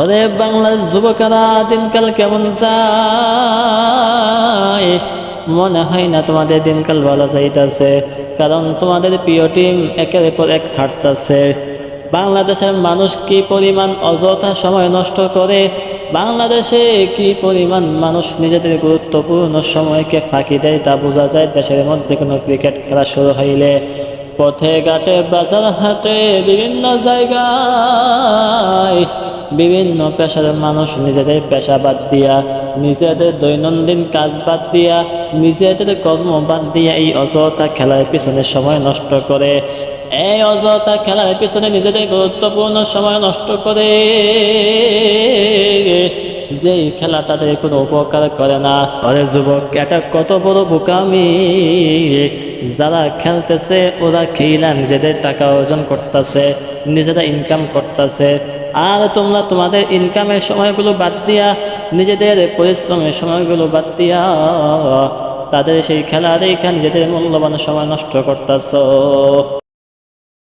ওরে বাংলার যুবকেরা, দিনকাল কেমন যায়? মনে হয় না তোমাদের দিনকাল ভালো যাইতেছে, কারণ তোমাদের প্রিয় টিম একের পর এক হাঁটতেছে। বাংলাদেশের মানুষ কি পরিমাণ অযথা সময় নষ্ট করে? বাংলাদেশে কি পরিমাণ মানুষ নিজেদের গুরুত্বপূর্ণ সময়কে ফাঁকি দেয় তা বোঝা যায় দেশের মধ্যে কোনো ক্রিকেট খেলা শুরু হইলে। পথে ঘাটে, বাজার হাটে, বিভিন্ন জায়গায় বিভিন্ন পেশার মানুষ নিজেদের পেশা বাদ দিয়া, নিজেদের দৈনন্দিন কাজ বাদ দিয়া, নিজেদের কর্ম বাদ দিয়া এই অযথা খেলার পিছনে সময় নষ্ট করে। এই অযথা খেলার পিছনে নিজেদের গুরুত্বপূর্ণ সময় নষ্ট করে। যেই খেলা তাদের কোনো উপকার করে না। আরে যুবক, এটা কত বড় বোকামি। যারা খেলতেছে, ওরা খেলা নিজেদের টাকা অর্জন করতেছে, নিজেরা ইনকাম করতেছে। আর তোমরা তোমাদের ইনকামের সময়গুলো বাদ দিয়া, নিজেদের পরিশ্রমের সময়গুলো বাদ দিয়া, তাদের সেই খেলা এইখানে নিজেদের মূল্যবান সময় নষ্ট করতেছ।